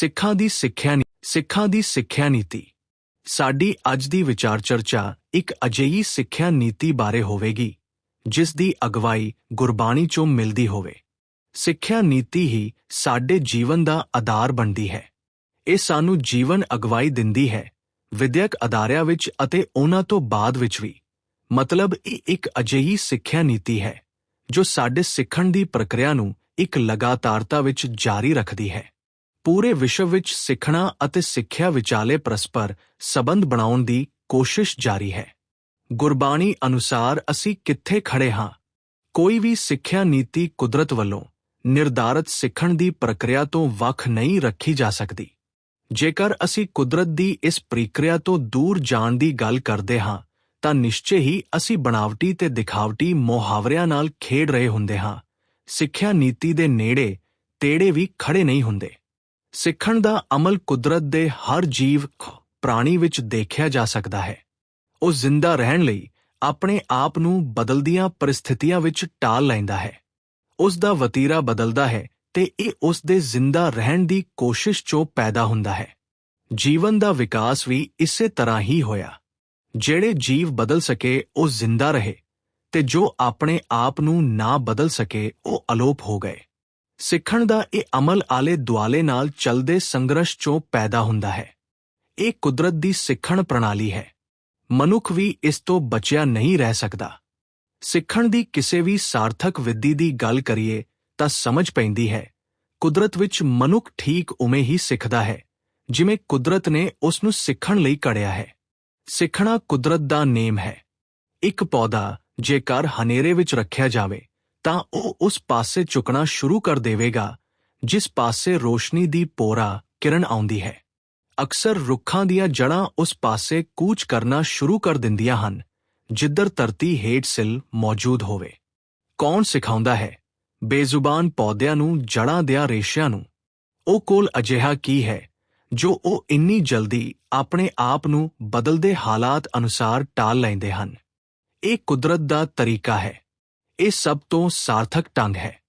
ਸਿੱਖਾਂ ਦੀ ਸਿੱਖਿਆ ਨੀ- ਸਿੱਖਾਂ ਦੀ ਸਿੱਖਿਆ ਨੀਤੀ। ਸਾਡੀ ਅੱਜ ਦੀ ਵਿਚਾਰ ਚਰਚਾ ਇੱਕ ਅਜਿਹੀ ਸਿੱਖਿਆ ਨੀਤੀ ਬਾਰੇ ਹੋਵੇਗੀ, ਜਿਸ ਦੀ ਅਗਵਾਈ ਗੁਰਬਾਣੀ ਚੋਂ ਮਿਲਦੀ ਹੋਵੇ। ਸਿੱਖਿਆ ਨੀਤੀ ਹੀ ਸਾਡੇ ਜੀਵਨ ਦਾ ਆਧਾਰ ਬਣਦੀ ਹੈ। ਇਹ ਸਾਨੂੰ ਜੀਵਨ ਅਗਵਾਈ ਦਿੰਦੀ ਹੈ, ਵਿਦਿਅਕ ਅਦਾਰਿਆਂ ਵਿੱਚ ਅਤੇ ਉਹਨਾਂ ਤੋਂ ਬਾਅਦ ਵਿੱਚ ਵੀ। ਮਤਲਬ ਇਹ ਇੱਕ ਅਜਿਹੀ ਸਿੱਖਿਆ ਨੀਤੀ ਹੈ, ਜੋ ਸਾਡੇ ਸਿੱਖਣ ਦੀ ਪ੍ਰਕਿਰਿਆ ਨੂੰ ਇੱਕ ਲਗਾਤਾਰਤਾ ਵਿੱਚ ਜਾਰੀ ਰੱਖਦੀ ਹੈ। ਪੂਰੇ ਵਿਸ਼ਵ ਵਿੱਚ ਸਿੱਖਣਾ ਅਤੇ ਸਿੱਖਿਆ ਵਿਚਾਲੇ ਪਰਸਪਰ ਸਬੰਧ ਬਣਾਉਣ ਦੀ ਕੋਸ਼ਿਸ਼ ਜਾਰੀ ਹੈ। ਗੁਰਬਾਣੀ ਅਨੁਸਾਰ ਅਸੀਂ ਕਿੱਥੇ ਖੜੇ ਹਾਂ? ਕੋਈ ਵੀ ਸਿੱਖਿਆ ਨੀਤੀ ਕੁਦਰਤ ਵੱਲੋਂ ਨਿਰਧਾਰਤ ਸਿੱਖਣ ਦੀ ਪ੍ਰਕਿਰਿਆ ਤੋਂ ਵੱਖ ਨਹੀਂ ਰੱਖੀ ਜਾ ਸਕਦੀ। ਜੇਕਰ ਅਸੀਂ ਕੁਦਰਤ ਦੀ ਇਸ ਪ੍ਰਕਿਰਿਆ ਤੋਂ ਦੂਰ ਜਾਣ ਦੀ ਗੱਲ ਕਰਦੇ ਹਾਂ, ਤਾਂ ਨਿਸ਼ਚੇ ਹੀ ਅਸੀਂ ਬਣਾਵਟੀ ਤੇ ਦਿਖਾਵਟੀ ਮੁਹਾਵਰਿਆਂ ਨਾਲ ਖੇਡ ਰਹੇ ਹੁੰਦੇ ਹਾਂ। ਸਿੱਖਿਆ ਨੀਤੀ ਦੇ ਨੇੜੇ, ਤੇੜੇ ਵੀ ਖੜੇ ਨਹੀਂ ਹੁੰਦੇ। ਸਿੱਖਣ ਦਾ ਅਮਲ ਕੁਦਰਤ ਦੇ ਹਰ ਜੀਵ ਪ੍ਰਾਣੀ ਵਿੱਚ ਦੇਖਿਆ ਜਾ ਸਕਦਾ ਹੈ। ਉਹ ਜ਼ਿੰਦਾ ਰਹਿਣ ਲਈ ਆਪਣੇ ਆਪ ਨੂੰ ਬਦਲਦੀਆਂ ਪਰਿਸਥਿਤੀਆਂ ਵਿੱਚ ਟਾਲ ਲੈਂਦਾ ਹੈ। ਉਸ ਦਾ ਵਤੀਰਾ ਬਦਲਦਾ ਹੈ ਤੇ ਇਹ ਉਸ ਦੇ ਜ਼ਿੰਦਾ ਰਹਿਣ ਦੀ ਕੋਸ਼ਿਸ਼ ਚੋਂ ਪੈਦਾ ਹੁੰਦਾ ਹੈ। ਜੀਵਨ ਦਾ ਵਿਕਾਸ ਵੀ ਇਸੇ ਤਰ੍ਹਾਂ ਹੀ ਹੋਇਆ। ਜਿਹੜੇ ਜੀਵ ਬਦਲ ਸਕੇ, ਉਹ ਜ਼ਿੰਦਾ ਰਹੇ ਤੇ ਜੋ ਆਪਣੇ ਆਪ ਨੂੰ ਨਾ ਬਦਲ ਸਕੇ, ਉਹ ਅਲੋਪ ਹੋ ਗਏ। ਸਿੱਖਣ ਦਾ ਇਹ ਅਮਲ ਆਲੇ ਦੁਆਲੇ ਨਾਲ ਚੱਲਦੇ ਸੰਘਰਸ਼ ਚੋਂ ਪੈਦਾ ਹੁੰਦਾ ਹੈ। ਇਹ ਕੁਦਰਤ ਦੀ ਸਿੱਖਣ ਪ੍ਰਣਾਲੀ ਹੈ। ਮਨੁੱਖ ਵੀ ਇਸ ਤੋਂ ਬਚਿਆ ਨਹੀਂ ਰਹਿ ਸਕਦਾ। ਸਿੱਖਣ ਦੀ ਕਿਸੇ ਵੀ ਸਾਰਥਕ ਵਿਧੀ ਦੀ ਗੱਲ ਕਰੀਏ ਤਾਂ ਸਮਝ ਪੈਂਦੀ ਹੈ। ਕੁਦਰਤ ਵਿੱਚ ਮਨੁੱਖ ਠੀਕ ਉਵੇਂ ਹੀ ਸਿੱਖਦਾ ਹੈ, ਜਿਵੇਂ ਕੁਦਰਤ ਨੇ ਉਸ ਨੂੰ ਸਿੱਖਣ ਲਈ ਘੜਿਆ ਹੈ। ਸਿੱਖਣਾ ਕੁਦਰਤ ਦਾ ਨੇਮ ਹੈ। ਇੱਕ ਪੌਦਾ ਜੇਕਰ ਹਨੇਰੇ ਵਿੱਚ ਰੱਖਿਆ ਜਾਵੇ ਤਾਂ ਉਹ ਉਸ ਪਾਸੇ ਝੁਕਣਾ ਸ਼ੁਰੂ ਕਰ ਦੇਵੇਗਾ, ਜਿਸ ਪਾਸੇ ਰੋਸ਼ਨੀ ਦੀ ਪੋਰਾ ਕਿਰਨ ਆਉਂਦੀ ਹੈ। ਅਕਸਰ ਰੁੱਖਾਂ ਦੀਆਂ ਜੜ੍ਹਾਂ ਉਸ ਪਾਸੇ ਕੂਚ ਕਰਨਾ ਸ਼ੁਰੂ ਕਰ ਦਿੰਦੀਆਂ ਹਨ, ਜਿੱਧਰ ਧਰਤੀ ਹੇਠ ਸਿਲ ਮੌਜੂਦ ਹੋਵੇ। ਕੌਣ ਸਿਖਾਉਂਦਾ ਹੈ? ਬੇਜ਼ੁਬਾਨ ਪੌਦਿਆਂ ਨੂੰ, ਜੜ੍ਹਾਂ ਦਿਆਂ ਰੇਸ਼ਿਆਂ ਨੂੰ। ਉਹ ਕੋਲ ਅਜਿਹਾ ਕੀ ਹੈ, ਜੋ ਉਹ ਇੰਨੀ ਜਲਦੀ ਆਪਣੇ ਆਪ ਨੂੰ ਬਦਲਦੇ ਹਾਲਾਤ ਅਨੁਸਾਰ ਟਾਲ ਲੈਂਦੇ ਹਨ? ਇਹ ਕੁਦਰਤ ਦਾ ਤਰੀਕਾ ਹੈ। ਇਹ ਸਭ ਤੋਂ ਸਾਰਥਕ ਢੰਗ ਹੈ।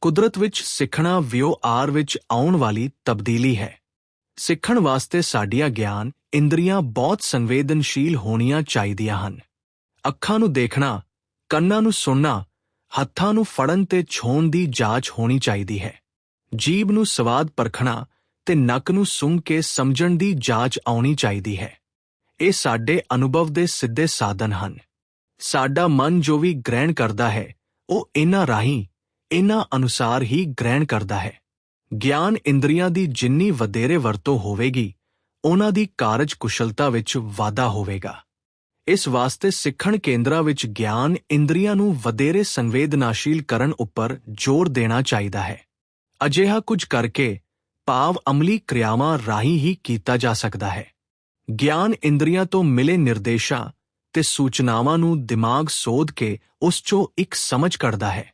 ਕੁਦਰਤ ਵਿੱਚ ਸਿੱਖਣਾ ਵਿਉਹਾਰ ਵਿੱਚ ਆਉਣ ਵਾਲੀ ਤਬਦੀਲੀ ਹੈ। ਸਿੱਖਣ ਵਾਸਤੇ ਸਾਡੀਆਂ ਗਿਆਨ ਇੰਦਰੀਆਂ ਬਹੁਤ ਸੰਵੇਦਨਸ਼ੀਲ ਹੋਣੀਆਂ ਚਾਹੀਦੀਆਂ ਹਨ। ਅੱਖਾਂ ਨੂੰ ਦੇਖਣਾ, ਕੰਨਾਂ ਨੂੰ ਸੁਣਨਾ, ਹੱਥਾਂ ਨੂੰ ਫੜਨ ਤੇ ਛੋਣ ਦੀ ਜਾਂਚ ਹੋਣੀ ਚਾਹੀਦੀ ਹੈ। ਜੀਭ ਨੂੰ ਸਵਾਦ ਪਰਖਣਾ ਤੇ ਨੱਕ ਨੂੰ ਸੁੰਘ ਕੇ ਸਮਝਣ ਦੀ ਜਾਂਚ ਆਉਣੀ ਚਾਹੀਦੀ ਹੈ। ਇਹ ਸਾਡੇ ਅਨੁਭਵ ਦੇ ਸਿੱਧੇ ਸਾਧਨ ਹਨ। ਸਾਡਾ ਮਨ ਜੋ ਵੀ ਗ੍ਰਹਿਣ ਕਰਦਾ ਹੈ ਉਹ ਇਹਨਾਂ ਰਾਹੀਂ ਇਹਨਾਂ ਅਨੁਸਾਰ ਹੀ ਗ੍ਰਹਿਣ ਕਰਦਾ ਹੈ। ਗਿਆਨ ਇੰਦਰੀਆਂ ਦੀ ਜਿੰਨੀ ਵਧੇਰੇ ਵਰਤੋਂ ਹੋਵੇਗੀ, ਉਹਨਾਂ ਦੀ ਕਾਰਜ ਕੁਸ਼ਲਤਾ ਵਿੱਚ ਵਾਧਾ ਹੋਵੇਗਾ। ਇਸ ਵਾਸਤੇ ਸਿੱਖਣ ਕੇਂਦਰਾਂ ਵਿੱਚ ਗਿਆਨ ਇੰਦਰੀਆਂ ਨੂੰ ਵਧੇਰੇ ਸੰਵੇਦਨਾਸ਼ੀਲ ਕਰਨ ਉੱਪਰ ਜ਼ੋਰ ਦੇਣਾ ਚਾਹੀਦਾ ਹੈ। ਅਜਿਹਾ ਕੁਝ ਕਰਕੇ ਭਾਵ ਅਮਲੀ ਕਿਰਿਆਵਾਂ ਰਾਹੀਂ ਹੀ ਕੀਤਾ ਜਾ ਸਕਦਾ ਹੈ। ਗਿਆਨ ਇੰਦਰੀਆਂ ਤੋਂ ਮਿਲੇ ਨਿਰਦੇਸ਼ਾਂ ਤੇ ਸੂਚਨਾਵਾਂ ਨੂੰ ਦਿਮਾਗ ਸੋਧ ਕੇ ਉਸ 'ਚੋਂ ਇੱਕ ਸਮਝ ਕੱਢਦਾ ਹੈ।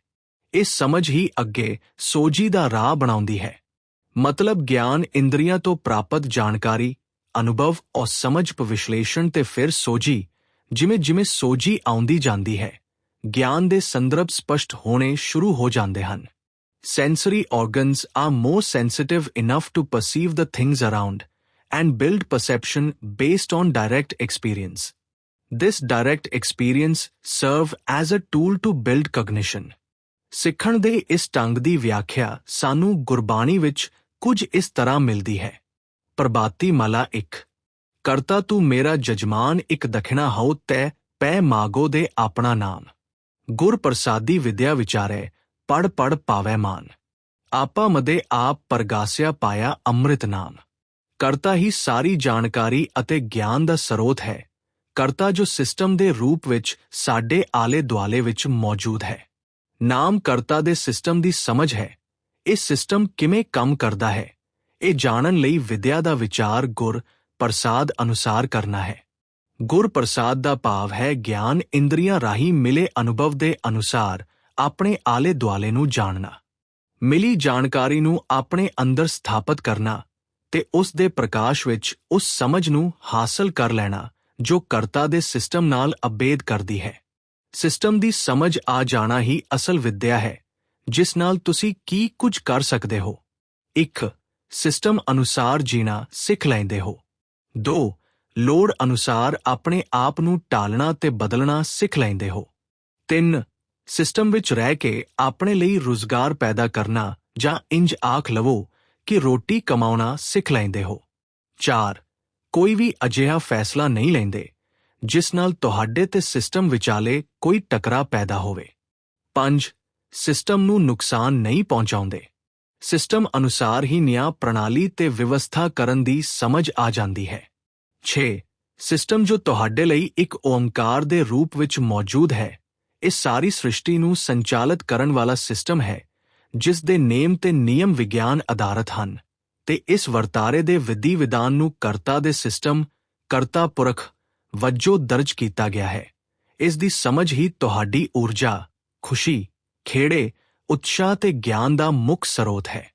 ਇਹ ਸਮਝ ਹੀ ਅੱਗੇ ਸੋਝੀ ਦਾ ਰਾਹ ਬਣਾਉਂਦੀ ਹੈ। ਮਤਲਬ ਗਿਆਨ ਇੰਦਰੀਆਂ ਤੋਂ ਪ੍ਰਾਪਤ ਜਾਣਕਾਰੀ, ਅਨੁਭਵ ਔਰ ਸਮਝ ਵਿਸ਼ਲੇਸ਼ਣ ਤੇ ਫਿਰ ਸੋਝੀ, ਜਿਵੇਂ ਜਿਵੇਂ ਸੋਝੀ ਆਉਂਦੀ ਜਾਂਦੀ ਹੈ, ਗਿਆਨ ਦੇ ਸੰਦਰਭ ਸਪਸ਼ਟ ਹੋਣੇ ਸ਼ੁਰੂ ਹੋ ਜਾਂਦੇ ਹਨ। Sensory organs are more sensitive enough to perceive the things around and build perception based on direct experience. This direct experience serve as a tool to build cognition. ਸਿੱਖਣ ਦੇ ਇਸ ਢੰਗ ਦੀ ਵਿਆਖਿਆ ਸਾਨੂੰ ਗੁਰਬਾਣੀ ਵਿੱਚ ਕੁਝ ਇਸ ਤਰ੍ਹਾਂ ਮਿਲਦੀ ਹੈ। ਪ੍ਰਭਾਤੀ ਮਾਲਾ 1 ਕਰਤਾ ਤੂੰ ਮੇਰਾ ਜਜਮਾਨ, ਇੱਕ ਦਖਣਾ ਹਉ ਤੈ, ਪੈ ਮਾਗੋ ਦੇ ਆਪਣਾ ਨਾਮ। ਗੁਰ ਪ੍ਰਸਾਦੀ ਵਿਦਿਆ ਵਿਚਾਰੇ ਪੜ ਪੜ ਪਾਵੈ ਮਾਨ। ਆਪਾ ਮਦੇ ਆਪ ਪਰਗਾਸਿਆ ਪਾਇਆ ਅੰਮ੍ਰਿਤ ਨਾਮ। ਕਰਤਾ ਹੀ ਸਾਰੀ ਜਾਣਕਾਰੀ ਅਤੇ ਗਿਆਨ ਦਾ ਸਰੋਤ ਹੈ। ਕਰਤਾ ਜੋ ਸਿਸਟਮ ਦੇ ਰੂਪ ਵਿੱਚ ਸਾਡੇ ਆਲੇ ਦੁਆਲੇ ਵਿੱਚ ਮੌਜੂਦ ਹੈ। ਨਾਮ ਕਰਤਾ ਦੇ ਸਿਸਟਮ ਦੀ ਸਮਝ ਹੈ। ਇਹ ਸਿਸਟਮ ਕਿਵੇਂ ਕੰਮ ਕਰਦਾ ਹੈ? ਇਹ ਜਾਣਨ ਲਈ ਵਿਦਿਆ ਦਾ ਵਿਚਾਰ ਗੁਰ ਪ੍ਰਸਾਦ ਅਨੁਸਾਰ ਕਰਨਾ ਹੈ। ਗੁਰ ਪ੍ਰਸਾਦ ਦਾ ਭਾਵ ਹੈ ਗਿਆਨ ਇੰਦਰੀਆਂ ਰਾਹੀਂ ਮਿਲੇ ਅਨੁਭਵ ਦੇ ਅਨੁਸਾਰ ਆਪਣੇ ਆਲੇ ਦੁਆਲੇ ਨੂੰ ਜਾਣਨਾ। ਮਿਲੀ ਜਾਣਕਾਰੀ ਨੂੰ ਆਪਣੇ ਅੰਦਰ ਸਥਾਪਿਤ ਕਰਨਾ ਤੇ ਉਸ ਦੇ ਪ੍ਰਕਾਸ਼ ਵਿੱਚ ਉਸ ਸਮਝ ਨੂੰ ਹਾਸਲ ਕਰ ਲੈਣਾ ਜੋ ਕਰਤਾ ਦੇ ਸਿਸਟਮ ਨਾਲ ਅਬੇਦ ਕਰਦੀ ਹੈ। ਸਿਸਟਮ ਦੀ ਸਮਝ ਆ ਜਾਣਾ ਹੀ ਅਸਲ ਵਿਦਿਆ ਹੈ, ਜਿਸ ਨਾਲ ਤੁਸੀਂ ਕੀ ਕੁਝ ਕਰ ਸਕਦੇ ਹੋ। ਇੱਕ, ਸਿਸਟਮ ਅਨੁਸਾਰ ਜੀਣਾ ਸਿੱਖ ਲੈਂਦੇ ਹੋ। 2 ਲੋੜ ਅਨੁਸਾਰ ਆਪਣੇ ਆਪ ਨੂੰ ਟਾਲਣਾ ਤੇ ਬਦਲਣਾ ਸਿੱਖ ਲੈਂਦੇ ਹੋ। 3 ਸਿਸਟਮ ਵਿੱਚ ਰਹਿ ਕੇ ਆਪਣੇ ਲਈ ਰੁਜ਼ਗਾਰ ਪੈਦਾ ਕਰਨਾ ਜਾਂ ਇੰਜ ਆਖ ਲਵੋ ਕਿ ਰੋਟੀ ਕਮਾਉਣਾ ਸਿੱਖ ਲੈਂਦੇ ਹੋ। 4 ਕੋਈ ਵੀ ਅਜਿਹਾ ਫੈਸਲਾ ਨਹੀਂ ਲੈਂਦੇ, ਜਿਸ ਨਾਲ ਤੁਹਾਡੇ ਤੇ ਸਿਸਟਮ ਵਿਚਾਲੇ ਕੋਈ ਟਕਰਾਅ ਪੈਦਾ ਹੋਵੇ। 5 ਸਿਸਟਮ ਨੂੰ ਨੁਕਸਾਨ ਨਹੀਂ ਪਹੁੰਚਾਉਂਦੇ। ਸਿਸਟਮ ਅਨੁਸਾਰ ਹੀ ਨਿਆਂ ਪ੍ਰਣਾਲੀ ਤੇ ਵਿਵਸਥਾ ਕਰਨ ਦੀ ਸਮਝ ਆ ਜਾਂਦੀ ਹੈ। 6 ਸਿਸਟਮ ਜੋ ਤੁਹਾਡੇ ਲਈ ਇੱਕ ਓੰਕਾਰ ਦੇ ਰੂਪ ਵਿੱਚ ਮੌਜੂਦ ਹੈ, ਇਹ ਸਾਰੀ ਸ੍ਰਿਸ਼ਟੀ ਨੂੰ ਸੰਚਾਲਿਤ ਕਰਨ ਵਾਲਾ ਸਿਸਟਮ ਹੈ, ਜਿਸ ਦੇ ਨੇਮ ਤੇ ਨਿਯਮ ਵਿਗਿਆਨ ਆਧਾਰਿਤ ਹਨ। ਤੇ ਇਸ ਵਰਤਾਰੇ ਦੇ ਵਿਧੀ ਵਿਧਾਨ ਨੂੰ ਕਰਤਾ ਦੇ ਸਿਸਟਮ, ਕਰਤਾ ਪੁਰਖ, ਵਜੋਂ ਦਰਜ ਕੀਤਾ ਗਿਆ ਹੈ। ਇਸ ਦੀ ਸਮਝ ਹੀ ਤੁਹਾਡੀ ਊਰਜਾ, ਖੁਸ਼ੀ, ਖੇੜੇ, ਉਤਸ਼ਾਹ ਤੇ ਗਿਆਨ ਦਾ ਮੁੱਖ ਸਰੋਤ ਹੈ।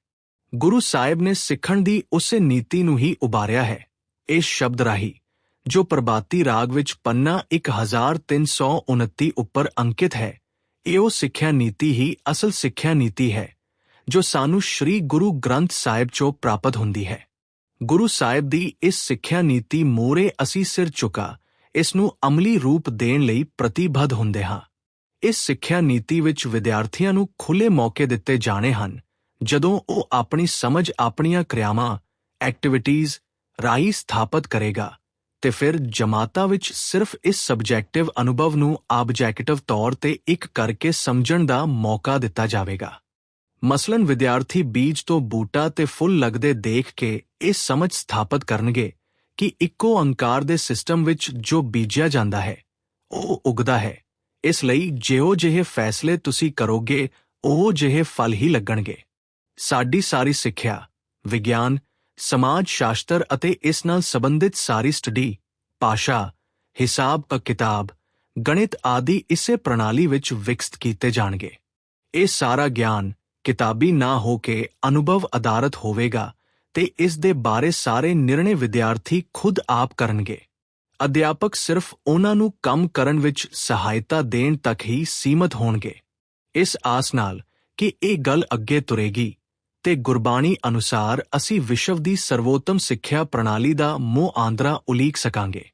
ਗੁਰੂ ਸਾਹਿਬ ਨੇ ਸਿੱਖਣ ਦੀ ਉਸੇ ਨੀਤੀ ਨੂੰ ਹੀ ਉਭਾਰਿਆ ਹੈ। ਇਸ ਸ਼ਬਦ ਰਾਹੀਂ, ਜੋ ਪ੍ਰਭਾਤੀ ਰਾਗ ਵਿੱਚ ਪੰਨਾ 1329 ਉੱਪਰ ਅੰਕਿਤ ਹੈ, ਇਹ ਉਹ ਸਿੱਖਿਆ ਨੀਤੀ ਹੀ ਅਸਲ ਸਿੱਖਿਆ ਨੀਤੀ ਹੈ। ਜੋ ਸਾਨੂੰ ਸ੍ਰੀ ਗੁਰੂ ਗ੍ਰੰਥ ਸਾਹਿਬ ਚੋਂ ਪ੍ਰਾਪਤ ਹੁੰਦੀ ਹੈ। ਗੁਰੂ ਸਾਹਿਬ ਦੀ ਇਸ ਸਿੱਖਿਆ ਨੀਤੀ ਮੂਰੇ ਅਸੀਂ ਸਿਰ ਝੁਕਾ ਇਸ ਨੂੰ ਅਮਲੀ ਰੂਪ ਦੇਣ ਲਈ ਪ੍ਰਤੀਬੱਧ ਹੁੰਦੇ ਹਾਂ। ਇਸ ਸਿੱਖਿਆ ਨੀਤੀ ਵਿੱਚ ਵਿਦਿਆਰਥੀਆਂ ਨੂੰ ਖੁੱਲੇ ਮੌਕੇ ਦਿੱਤੇ ਜਾਣੇ ਹਨ, ਜਦੋਂ ਉਹ ਆਪਣੀ ਸਮਝ ਆਪਣੀਆਂ ਕਿਰਿਆਵਾਂ ਐਕਟੀਵਿਟੀਜ਼ ਰਾਹੀਂ ਸਥਾਪਿਤ ਕਰੇਗਾ, ਤੇ ਫਿਰ ਜਮਾਤਾਂ ਵਿੱਚ ਸਿਰਫ ਇਸ ਸਬਜੈਕਟਿਵ ਅਨੁਭਵ ਨੂੰ ਆਬਜੈਕਟਿਵ ਤੌਰ ਤੇ ਇੱਕ ਕਰਕੇ ਸਮਝਣ ਦਾ ਮੌਕਾ ਦਿੱਤਾ ਜਾਵੇਗਾ। ਮਸਲਨ ਵਿਦਿਆਰਥੀ ਬੀਜ ਤੋਂ ਬੂਟਾ ਤੇ ਫੁੱਲ ਲੱਗਦੇ ਦੇਖ ਕੇ ਇਹ ਸਮਝ ਸਥਾਪਿਤ ਕਰਨਗੇ ਕਿ ਇੱਕੋ ਅੰਕਾਰ ਦੇ ਸਿਸਟਮ ਵਿੱਚ ਜੋ ਬੀਜਿਆ ਜਾਂਦਾ ਹੈ, ਉਹ ਉਗਦਾ ਹੈ। ਇਸ ਲਈ ਜਿਹੋ ਜਿਹੇ ਫੈਸਲੇ ਤੁਸੀਂ ਕਰੋਗੇ, ਉਹ ਜਿਹੇ ਫਲ ਹੀ ਲੱਗਣਗੇ। ਸਾਡੀ ਸਾਰੀ ਸਿੱਖਿਆ, ਵਿਗਿਆਨ, ਸਮਾਜ ਸ਼ਾਸਤਰ ਅਤੇ ਇਸ ਨਾਲ ਸੰਬੰਧਿਤ ਸਾਰੀ ਸਟੱਡੀ, ਭਾਸ਼ਾ, ਹਿਸਾਬ ਕ ਕਿਤਾਬ, ਗਣਿਤ ਆਦਿ ਇਸੇ ਪ੍ਰਣਾਲੀ ਵਿੱਚ ਵਿਕਸਿਤ ਕੀਤੇ ਜਾਣਗੇ। ਇਹ ਸਾਰਾ ਗਿਆਨ ਕਿਤਾਬੀ ਨਾ ਹੋ ਕੇ ਅਨੁਭਵ ਆਧਾਰਿਤ ਹੋਵੇਗਾ ਤੇ ਇਸ ਦੇ ਬਾਰੇ ਸਾਰੇ ਨਿਰਣੇ ਵਿਦਿਆਰਥੀ ਖੁਦ ਆਪ ਕਰਨਗੇ। ਅਧਿਆਪਕ ਸਿਰਫ ਉਹਨਾਂ ਨੂੰ ਕੰਮ ਕਰਨ ਵਿੱਚ ਸਹਾਇਤਾ ਦੇਣ ਤੱਕ ਹੀ ਸੀਮਤ ਹੋਣਗੇ। ਇਸ ਆਸ ਨਾਲ ਕਿ ਇਹ ਗੱਲ ਅੱਗੇ ਤੁਰੇਗੀ ਤੇ ਗੁਰਬਾਣੀ ਅਨੁਸਾਰ ਅਸੀਂ ਵਿਸ਼ਵ ਦੀ ਸਰਵੋਤਮ ਸਿੱਖਿਆ ਪ੍ਰਣਾਲੀ ਦਾ ਮੋਹ ਆਂਦਰਾ ਉਲੀਕ ਸਕਾਂਗੇ।